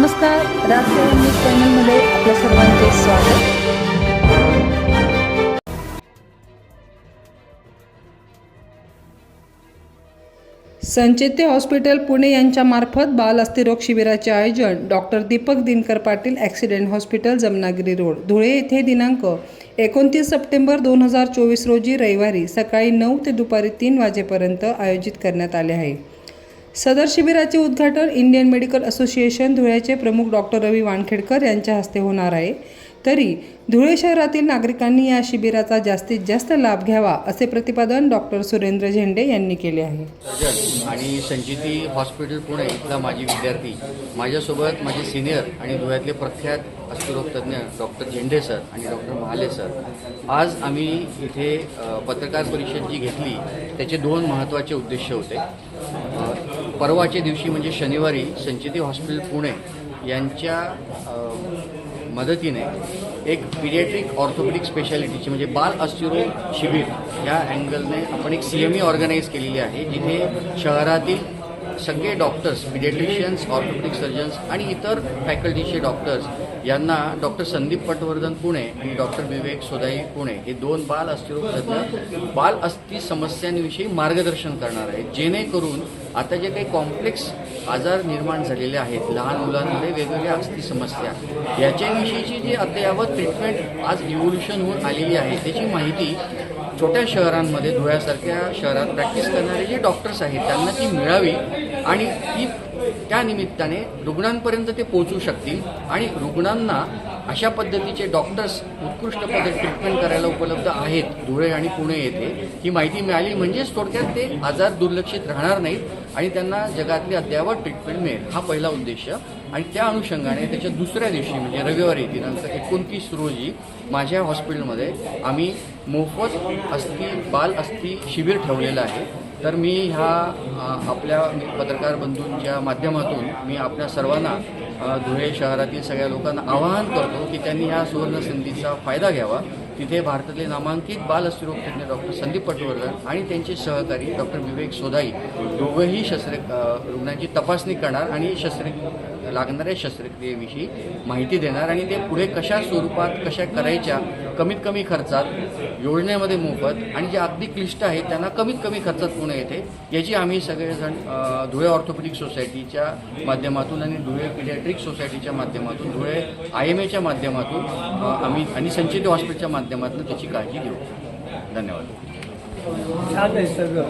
नमस्कार राजसेवा न्यूज चॅनलमध्ये आपल्या सर्वांचे स्वागत. संचेते हॉस्पिटल पुणे यांच्यामार्फत बाल अस्थिरोग शिबिराचे आयोजन doctor Deepak Dinkar Patil accident hospital Jamnagiri road Dhule येथे दिनांक एकोणतीस सप्टेंबर दोन हजार चोवीस रोजी रविवारी सकाळी नऊ ते दुपारी तीन वाजेपर्यंत आयोजित करण्यात आले आहे. सदर शिबिराचे उद्घाटन इंडियन मेडिकल असोसिएशन धुळ्याचे प्रमुख डॉक्टर रवी वानखेडकर यांच्या हस्ते होणार आहे. तरी धुळे शहरातील नागरिकांनी या शिबिराचा जास्तीत जास्त लाभ घ्यावा असे प्रतिपादन डॉक्टर सुरेंद्र झेंडे यांनी केले आहे. सर्जन आणि संजिती हॉस्पिटल पुणे इथला माजी विद्यार्थी माझ्यासोबत माझे सिनियर आणि धुळ्यातले प्रख्यात अस्थिरोगतज्ञ डॉक्टर झेंडे सर आणि डॉक्टर महाले सर आज आम्ही इथे पत्रकार परिषद जी घेतली त्याचे दोन महत्त्वाचे उद्देश होते. परवाच्या दिवशी म्हणजे शनिवारी संचिती हॉस्पिटल पुणे यांच्या मदतीने एक पिडियाट्रिक ऑर्थोपेडिक स्पेशालिटीची म्हणजे बाल अस्थिरोग शिबिर या अँगलने आपण एक सी एम ई ऑर्गनाईज केलेली आहे. जिथे शहरातील सगळे डॉक्टर्स पिडियाट्रिशियन्स ऑर्थोपेडिक सर्जन्स आणि इतर फॅकल्टीचे डॉक्टर्स यांना डॉक्टर संदीप पटवर्धन पुणे आणि डॉक्टर विवेक सोदाई पुणे हे दोन बाल अस्थिरोग तज्ज्ञ बाल अस्थि समस्यांविषयी मार्गदर्शन करणार आहेत. जेणेकरून आता जे काही कॉम्प्लेक्स आजार निर्माण झालेले आहेत लहान मुलांमध्ये वेगवेगळ्या अस्थि समस्या याच्याविषयीची जी अद्ययावत ट्रीटमेंट आज इव्होल्युशन होऊन आलेली आहे त्याची माहिती छोट्या शहरांमध्ये धुळ्यासारख्या शहरात प्रॅक्टिस करणारे जे डॉक्टर्स आहेत त्यांना ती मिळावी आणि ती त्या निमित्ताने रुग्णांपर्यंत ते पोहोचू शकतील आणि रुग्णांना अशा पद्धतीचे डॉक्टर्स उत्कृष्ट पद्धत ट्रीटमेंट करायला उपलब्ध आहेत. धुळे आणि पुणे येथे. ही माहिती मिळाली म्हणजेच थोडक्यात ते आजार दुर्लक्षित राहणार नाहीत आणि त्यांना जगातली अद्यावत ट्रीटमेंट मिळेल. हा पहिला उद्देश. आणि त्या अनुषंगाने त्याच्या दुसऱ्या दिवशी म्हणजे रविवारी दिनांक एकोणतीस रोजी माझ्या हॉस्पिटलमध्ये आम्ही मोफत अस्थि बाल अस्थि शिबिर ठेवलेलं आहे. तर मी ह्या आपल्या पत्रकार बंधूंच्या माध्यमातून मी आपल्या सर्वांना धुळे शहरातील सगळ्या लोकांना आवाहन करतो की त्यांनी ह्या सुवर्ण संधीचा फायदा घ्यावा. तिथे भारतातले नामांकित बालस्त्रोगतज्ञ डॉक्टर संदीप पटवर्धन आणि त्यांचे सहकारी डॉक्टर विवेक सोदाई दोघंही शस्त्र रुग्णांची तपासणी करणार आणि शस्त्र लागणाऱ्या शस्त्रक्रियेविषयी माहिती देणार आणि ते पुढे कशा स्वरूपात कशा करायच्या कमीत कमी खर्चात योजनेमध्ये मोफत आणि जे अगदी क्लिष्ट आहेत त्यांना कमीत कमी खर्चात पुणे येते याची आम्ही सगळेजण धुळे ऑर्थोपेडिक सोसायटीच्या माध्यमातून आणि धुळे पिडियाट्रिक सोसायटीच्या माध्यमातून धुळे आय एम एच्या माध्यमातून आम्ही आणि संचित हॉस्पिटलच्या माध्यमातून त्याची काळजी घेऊ. धन्यवाद. छान आहे सगळं.